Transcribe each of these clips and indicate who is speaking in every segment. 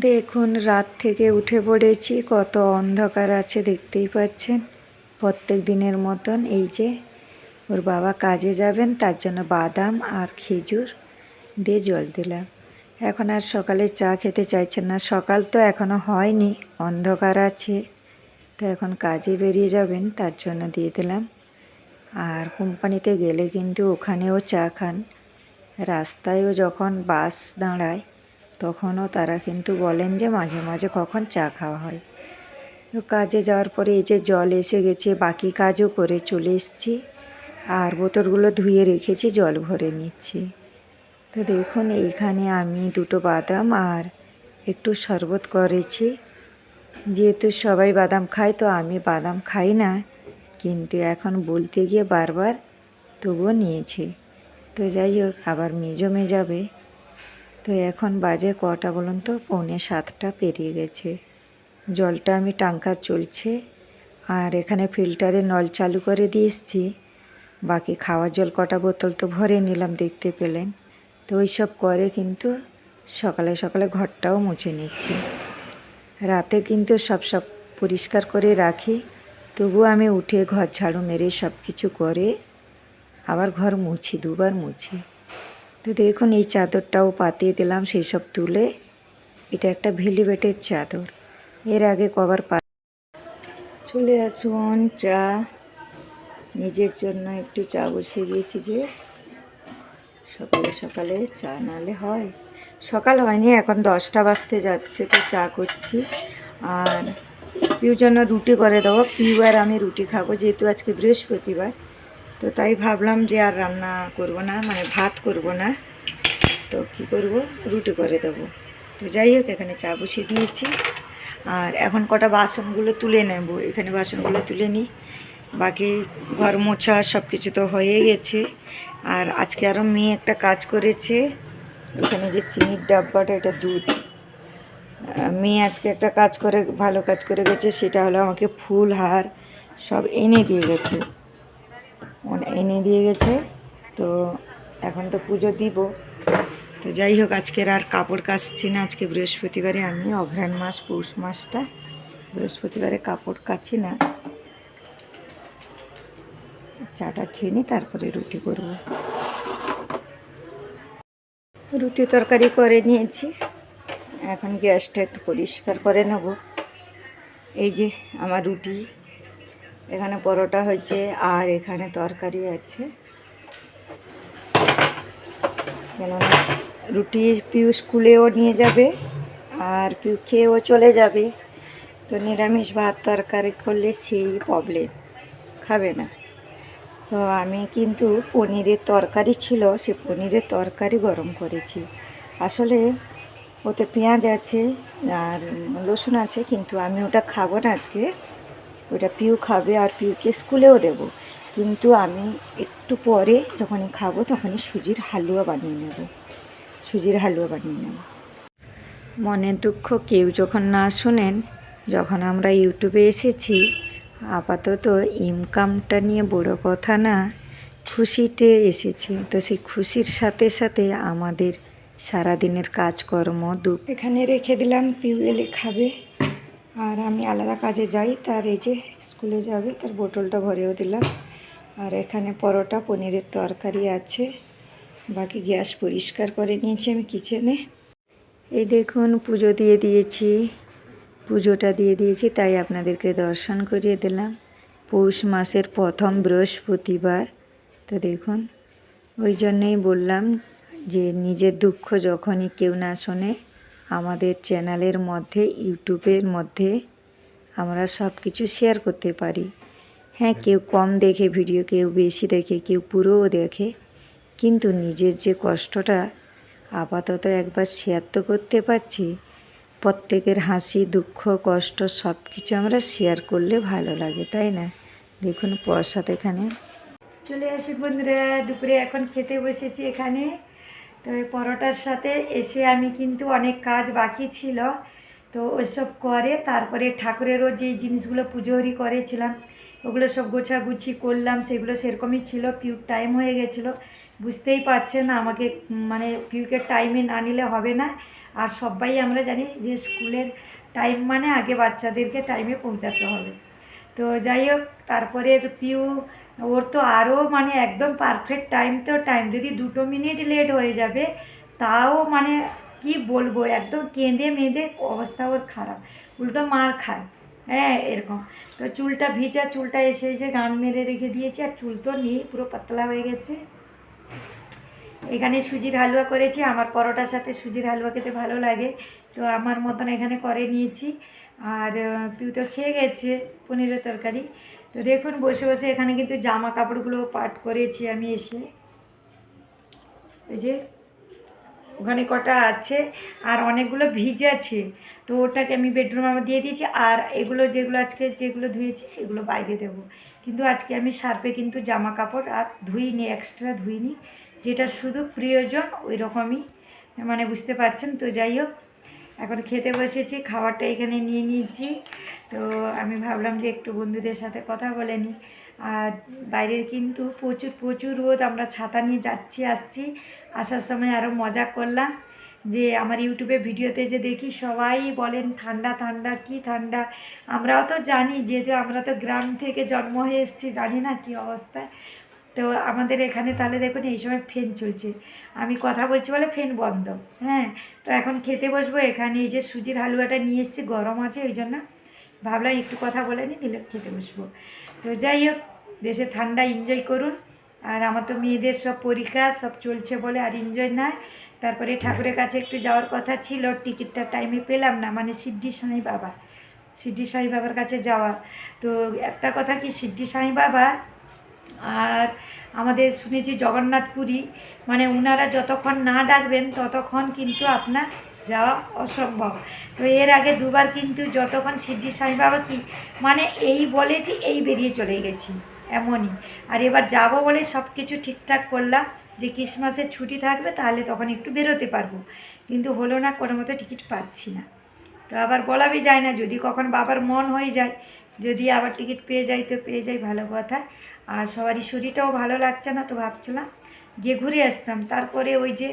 Speaker 1: দেখুন, রাত থেকে উঠে পড়েছি, কত অন্ধকার আছে দেখতেই পাচ্ছেন। প্রত্যেক দিনের মতন এই যে, ওর বাবা কাজে যাবেন, তার জন্য বাদাম আর খেজুর দিয়ে জল দিলাম। এখন আর সকালে চা খেতে চাইছেন না। সকাল তো এখনও হয়নি, অন্ধকার আছে। তো এখন কাজে বেরিয়ে যাবেন, তার জন্য দিয়ে দিলাম। আর কোম্পানিতে গেলে কিন্তু ওখানেও চা খান। রাস্তায়ও যখন বাস দাঁড়ায় তখনও তারা কিন্তু বলেন যে মাঝে মাঝে কখন চা খাওয়া হয়। কাজে যাওয়ার পরে এই যে জল এসে গেছে, বাকি কাজও করে চলে এসেছি। আর বোতলগুলো ধুয়ে রেখেছি, জল ভরে নিচ্ছি। তো দেখুন, এইখানে আমি দুটো বাদাম আর একটু শরবত করেছি। যেহেতু সবাই বাদাম খায়, তো আমি বাদাম খাই না। কিন্তু এখন বলতে গিয়ে বারবার তবুও নিয়েছি। তো যাই হোক, আবার মেজমে যাবে তো এখন বাজে কটা বলুন তো? পৌনে সাতটা পেরিয়ে গেছে। জলটা আমি টাঙ্কার চলছে আর এখানে ফিল্টারে নল চালু করে দিয়ে এসছি। বাকি খাওয়ার জল কটা বোতল তো ভরে নিলাম দেখতে পেলেন। তো ওই সব করে কিন্তু সকালে সকালে ঘরটাও মুছে নিচ্ছি। রাতে কিন্তু সব সব পরিষ্কার করে রাখি। তবু আমি উঠে ঘর ঝাড়ু মেরে সব কিছু করে আবার ঘর মুছি, দুবার মুছি। তো দেখুন, এই চাদরটাও পাতিয়ে দিলাম সেই সব তুলে। এটা একটা ভেলিভেটের চাদর। এর আগে কবার পা চলে আসুন, চা। নিজের জন্য একটু চা বসিয়ে দিয়েছি যে, সকালে সকালে চা নালে হয়। সকাল হয়নি, এখন দশটা বাজতে যাচ্ছে, তো চা করছি। আর পিউর জন্য রুটি করে দেবো। পিউ আর আমি রুটি খাব, যেহেতু আজকে বৃহস্পতিবার। তো তাই ভাবলাম যে আর রান্না করব না মানে ভাত করব না। তো কী করব? রুটি করে দেবো। তো যাই হোক, এখানে চা বসিয়ে দিয়েছি। আর এখন কটা বাসনগুলো তুলে নেব। এখানে বাসনগুলো তুলে নিই। বাকি ঘর মোছা সব কিছু তো হয়ে গেছে। আর আজকে আরও মেয়ে একটা কাজ করেছে। এখানে যে চিনির ডাব্বাটা, এটা দুধ। মেয়ে আজকে একটা কাজ করে, ভালো কাজ করে গেছে। সেটা হলো আমাকে ফুল, হার সব এনে দিয়ে গেছে। এনে দিয়ে গেছে। তো এখন তো পুজো দিব। তো যাই হোক, আজকের আর কাপড় কাচছি না। আজকে বৃহস্পতিবারে আমি অঘ্রাণ মাস, পৌষ মাসটা। বৃহস্পতিবারে কাপড় কাচি না। চাটা খেয়ে নিই তারপরে রুটি করব। রুটি তরকারি করে নিয়েছি। এখন গ্যাসটা একটু পরিষ্কার করে নেব। এই যে আমার রুটি এখানে পরোটা হয়েছে আর এখানে তরকারি আছে। রুটি পিউ স্কুলেও নিয়ে যাবে আর পিউ খেয়েও চলে যাবে। তো নিরামিষ ভাত তরকারি করলে সেই প্রবলেম খাবে না। তো আমি কিন্তু পনিরের তরকারি ছিল, সে পনিরের তরকারি গরম করেছি। আসলে ওতে পেঁয়াজ আছে আর রসুন আছে, কিন্তু আমি ওটা খাব না আজকে। ওটা পিউ খাবে আর পিউকে স্কুলেও দেব। কিন্তু আমি একটু পরে যখনই খাব তখনই সুজির হালুয়া বানিয়ে নেব। সুজির হালুয়া বানিয়ে নেব। মনের দুঃখ কেউ যখন না শোনেন, যখন আমরা ইউটিউবে এসেছি, আপাতত ইনকামটা নিয়ে বড় কথা না, খুশিতে এসেছি। তো সেই খুশির সাথে সাথে আমাদের সারাদিনের কাজকর্ম দুঃখ এখানে রেখে দিলাম, পিউ এলে খাবে। আর আমি আলাদা কাজে যাই, তার এই যে স্কুলে যাবে, তার বোতলটা ভরেও দিলাম। আর এখানে পরোটা, পনিরের তরকারি আছে। বাকি গ্যাস পরিষ্কার করে নিয়েছি আমি কিচেনে। এই দেখুন, পুজো দিয়ে দিয়েছি। পুজোটা দিয়ে দিয়েছি, তাই আপনাদেরকে দর্শন করিয়ে দিলাম। পৌষ মাসের প্রথম বৃহস্পতিবার। তো দেখুন, ওই জন্যই বললাম যে নিজের দুঃখ যখনই কেউ না শোনে আমাদের চ্যানেলের মধ্যে ইউটিউবের মধ্যে আমরা সব কিছু শেয়ার করতে পারি। হ্যাঁ কেউ কম দেখে ভিডিও কেউ বেশি দেখে কেউ পুরোও দেখে। কিন্তু নিজের যে কষ্টটা আপাতত একবার শেয়ার তো করতে পারছি প্রত্যেকের হাসি দুঃখ কষ্ট সব কিছু আমরা শেয়ার করলে ভালো লাগে তাই না? দেখুন প্রসাদ এখানে। চলে আসুন বন্ধুরা দুপুরে এখন খেতে বসেছি এখানে। তো এই পরোটার সাথে এসে আমি কিন্তু অনেক কাজ বাকি ছিল। তো ওইসব করে, তারপরে ঠাকুরেরও যে জিনিসগুলো পুজোহরি করেছিলাম, ওগুলো সব গোছাগুছি করলাম, সেগুলো সেরকমই ছিল, পিউর টাইম হয়ে গেছিল।
Speaker 2: বুঝতেই পারছেন আমাকে মানে পিউকে টাইমে না নিলে হবে না। আর সবাই আমরা জানি যে স্কুলের টাইম মানে আগে বাচ্চাদেরকে টাইমে পৌঁছাতে হবে। তো যাই হোক তারপরে পিউ, ওর তো আরও মানে একদম পারফেক্ট টাইম তো টাইম যদি দুটো মিনিট লেট হয়ে যাবে, তাও মানে কি বলব, একদম কেঁদে মেঁদে অবস্থা ওর খারাপ। উল্টো মার খায়। হ্যাঁ এরকম। তো চুলটা ভিজা, চুলটা এসে এসে গান মেরে রেখে দিয়েছি, আর চুল তো নেই, পুরো পাতলা হয়ে গেছে। এখানে সুজির হালুয়া করেছি, আমার পরোটার সাথে সুজির হালুয়া খেতে ভালো লাগে। তো আমার মতন এখানে করে নিয়েছি। আর পিউ তো খেয়ে গেছে পনিরের তরকারি। তো দেখুন, বসে বসে এখানে কিন্তু জামা কাপড়গুলো পাট করেছি আমি এসে। ওই যে, ওখানে কটা আছে আর অনেকগুলো ভিজে আছে। তো ওটাকে আমি বেডরুমে আমার দিয়ে দিয়েছি আর এগুলো যেগুলো আজকে যেগুলো ধুয়েছি সেগুলো বাইরে দেবো। কিন্তু আজকে আমি সার্ফে কিন্তু জামা কাপড় আর ধুইনি এক্সট্রা ধুইনি। যেটা শুধু প্রয়োজন ওই রকমই মানে বুঝতে পারছেন? তো যাই হোক এখন খেতে বসেছি, খাবারটা এখানে নিয়ে নিয়েছি। তো আমি ভাবলাম যে একটু বন্ধুদের সাথে কথা বলে নিই। আর বাইরে কিন্তু প্রচুর প্রচুর রোদ, আমরা ছাতা নিয়ে যাচ্ছি, আসছি। আসার সময় আরও মজা করলাম যে আমার ইউটিউবে ভিডিওতে যে দেখি সবাই বলেন, ঠান্ডা ঠান্ডা, কি ঠান্ডা? আমরাও তো জানি, যেহেতু আমরা তো গ্রাম থেকে জন্ম হয়ে এসেছি, জানি না কি অবস্থা। তো আমাদের এখানে তাহলে দেখুন এই সময় ফ্যান চলছে। আমি কথা বলছি বলে ফ্যান বন্ধ। হ্যাঁ তো এখন খেতে বসবো এখানে। এই যে সুজির হালুয়াটা নিয়ে এসেছি, গরম আছে ওই জন্য। ভাবলাম একটু কথা বলে নি দিলে খেতে বসবো। তো যাই হোক, দেশে ঠান্ডা এনজয় করুন। আর আমার তো মেয়েদের সব পরীক্ষা, সব চলছে বলে আর এনজয় না তারপরে ঠাকুরের কাছে একটু যাওয়ার কথা ছিল, টিকিটটা টাইমে পেলাম না। মানে সিদ্ধি সাঁই বাবা সিদ্ধি সাঁই বাবার কাছে যাওয়া। তো একটা কথা কি সিদ্ধি সাঁই বাবা আর আমাদের শুনেছি জগন্নাথপুরী মানে ওনারা যতক্ষণ না ডাকবেন ততক্ষণ কিন্তু আপনার যাওয়া অসম্ভব। তো এর আগে দুবার কিন্তু যতক্ষণ সিদ্ধি সাই বাবা কি মানে এই বলেছি এই বেরিয়ে চলে গেছি, এমনই। আর এবার যাব বলে সব কিছু ঠিকঠাক করলাম যে ক্রিসমাসের ছুটি থাকবে তাহলে তখন একটু বেরোতে পারব। কিন্তু হলো না, কোনো মতো টিকিট পাচ্ছি না। তো আবার বলাবি যায় না, যদি কখন বাবার মন হয়ে যায়, যদি আবার টিকিট পেয়ে যাই তো পেয়ে যাই, ভালো কথা। আর সবারই শরীরটাও ভালো লাগছে না তো ভাবছিলাম গিয়ে ঘুরে আসতাম। তারপরে ওই যে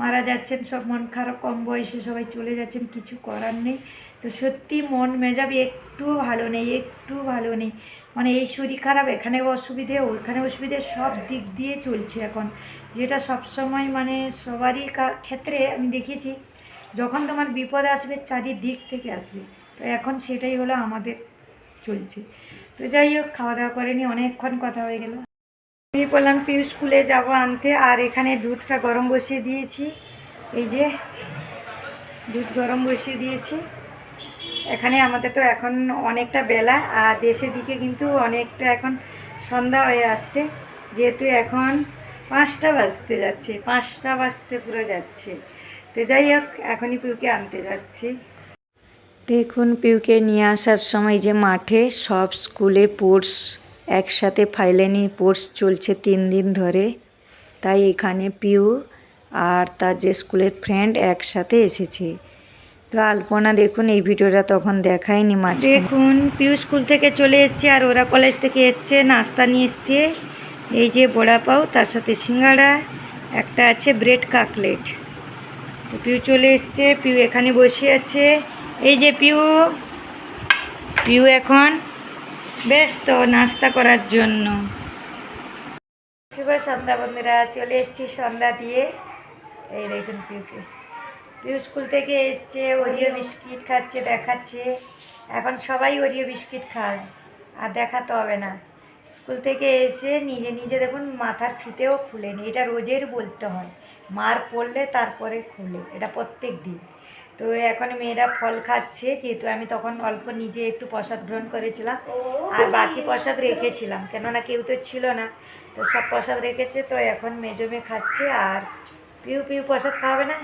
Speaker 2: মারা যাচ্ছেন, সব মন খারাপ, কম বয়সে সবাই চলে যাচ্ছেন, কিছু করার নেই। তো সত্যি মন মেজাবি একটুও ভালো নেই একটু ভালো নেই। মানে এই শরীর খারাপ, এখানে অসুবিধে ওখানে অসুবিধে, সব দিক দিয়ে চলছে এখন। যেটা সবসময় মানে সবারই ক্ষেত্রে আমি দেখেছি যখন তোমার বিপদ আসবে, চারিদিক থেকে আসবে। তো এখন সেটাই হলো আমাদের চলছে। তো যাই হোক, খাওয়া দাওয়া করেনি অনেকক্ষণ কথা হয়ে গেল। আমি বললাম পিউ স্কুলে যাব আনতে, আর এখানে দুধটা গরম বসিয়ে দিয়েছি। এই যে, দুধ গরম বসিয়ে দিয়েছি। এখানে আমাদের তো এখন অনেকটা বেলা, আর দেশের দিকে কিন্তু অনেকটা এখন সন্ধ্যা হয়ে আসছে। যেহেতু এখন পাঁচটা বাজতে যাচ্ছে, পাঁচটা বাজতে পুরো যাচ্ছে। তো যাই হোক, এখনই পিউকে আনতে যাচ্ছি। দেখুন পিউকে নিয়ে আসার সময় যে মাঠে সব স্কুলে স্পোর্টস একসাথে ফাইলেনি স্পোর্টস চলছে তিন দিন ধরে। তাই এখানে পিউ আর তার যে স্কুলের ফ্রেন্ড একসাথে এসেছে। তো আলপনা, দেখুন, এই ভিডিওটা তখন দেখায়নি মাঝে দেখুন, পিউ স্কুল থেকে চলে এসছে আর ওরা কলেজ থেকে এসছে, নাস্তা নিয়ে এসছে। এই যে বড়া পাও, তার সাথে সিঙ্গাড়া, একটা আছে ব্রেড কাকলেট। তো পিউ চলে এসছে, পিউ এখানে বসে আছে। এই যে পিউ পিউ এখন ব্যস্ত নাস্তা করার জন্য। শুভ সন্ধ্যা বন্ধুরা, চলে এসেছি সন্ধ্যা দিয়ে। এই দেখুন পিউকে। পিউ স্কুল থেকে এসছে, ওরিও বিস্কিট খাচ্ছে, দেখাচ্ছে। এখন সবাই ওরিও বিস্কিট খায়, আর দেখাতে হবে না। স্কুল থেকে এসে নিজে নিজে দেখুন মাথার ফিতেও খুলেনি, এটা রোজের বলতে হয়। মার পড়লে তারপরে খুলে, এটা প্রত্যেক দিন। তো এখন মেয়েরা ফল খাচ্ছে যেহেতু আমি তখন অল্প নিজে একটু প্রসাদ গ্রহণ করেছিলাম। আর বাকি প্রসাদ রেখেছিলাম কেননা কেউ তো ছিল না। তো সব প্রসাদ রেখেছে তো এখন মেজো মেয়ে খাচ্ছে আর পিউ পিউ প্রসাদ খাওয়াবে না?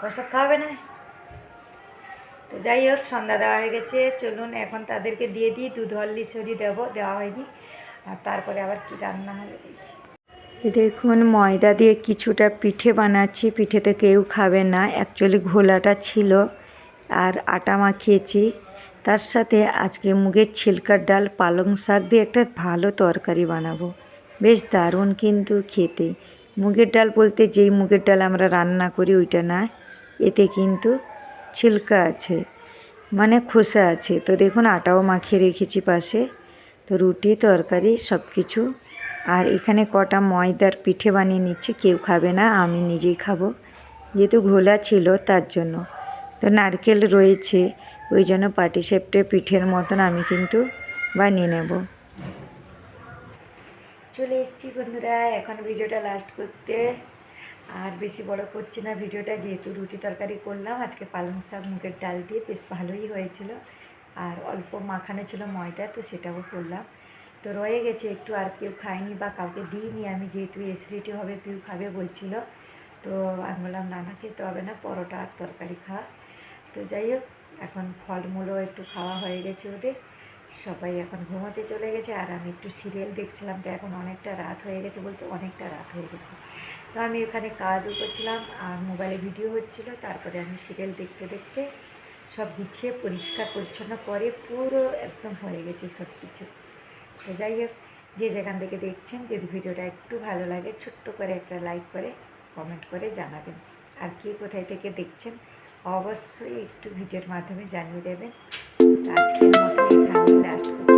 Speaker 2: প্রসাদ খাওয়াবে না? তো যাই হোক সন্ধ্যা দেওয়া হয়ে গেছে চলুন এখন তাদেরকে দিয়ে দিই দুধ হল্লিশ্বরী দেবো দেওয়া হয়নি। আর তারপরে আবার কি রান্না হবে দেখি। দেখুন, ময়দা দিয়ে কিছুটা পিঠে বানাচ্ছি। পিঠেতে কেউ খাবে না। অ্যাকচুয়ালি ঘোলাটা ছিল আর আটা মাখিয়েছি। তার সাথে আজকে মুগের ছিলকার ডাল, পালং শাক দিয়ে একটা ভালো তরকারি বানাবো।
Speaker 1: বেশ দারুণ কিন্তু খেতে। মুগের ডাল বলতে যেই মুগের ডাল আমরা রান্না করি ওইটা না, এতে কিন্তু ছিলকা আছে মানে খোসা আছে। তো দেখুন, আটাও মাখিয়ে রেখেছি পাশে। তো রুটি, তরকারি সব কিছু আর এখানে কটা ময়দার পিঠে বানিয়ে নিচ্ছি, কেউ খাবে না, আমি নিজেই খাব। যেহেতু ঘোলা ছিল তার জন্য। তো নারকেল রয়েছে, ওই জন্য পাটিসাপটে পিঠের মতন আমি কিন্তু বানিয়ে নেব। চলে এসেছি বন্ধুরা, এখন ভিডিওটা লাস্ট করতে। আর বেশি বড় করছি না, ভিডিওটা যেহেতু রুটি তরকারি করলাম, আজকে পালং শাক, মুগের ডাল দিয়ে, বেশ ভালোই হয়েছিল। আর অল্প মাখানো ছিল ময়দা, তো সেটাও করলাম। তো রয়ে গেছে একটু আর কেউ খায়নি বা কাউকে দিইনি। আমি যেহেতু এসিডিটি হবে, পিউ খাবে বলছিল। তো আমি বললাম, না না, খেতে হবে না, পরোটা আর তরকারি খাওয়া তো যাই হোক, এখন ফলমূলও একটু খাওয়া হয়ে গেছে ওদের। সবাই এখন ঘুমোতে চলে গেছে আর আমি একটু সিরিয়াল দেখছিলাম। তো এখন অনেকটা রাত হয়ে গেছে বলতে অনেকটা রাত হয়ে গেছে। তো আমি এখানে কাজও করছিলাম আর মোবাইলে ভিডিও হচ্ছিল। তারপরে আমি সিরিয়াল দেখতে দেখতে সব গুছিয়ে পরিষ্কার, পরিচ্ছন্ন করে পুরো একদম হয়ে গেছে সব কিছু। তো যাই হোক, যে যেখান থেকে দেখছেন, যদি ভিডিওটা একটু ভালো লাগে, ছোট্ট করে একটা লাইক করে, কমেন্ট করে জানাবেন। আর কে কোথায় থেকে দেখছেন, অবশ্যই একটু ভিডিওর মাধ্যমে জানিয়ে দেবেন। আজকের মতো এখানে লাস্ট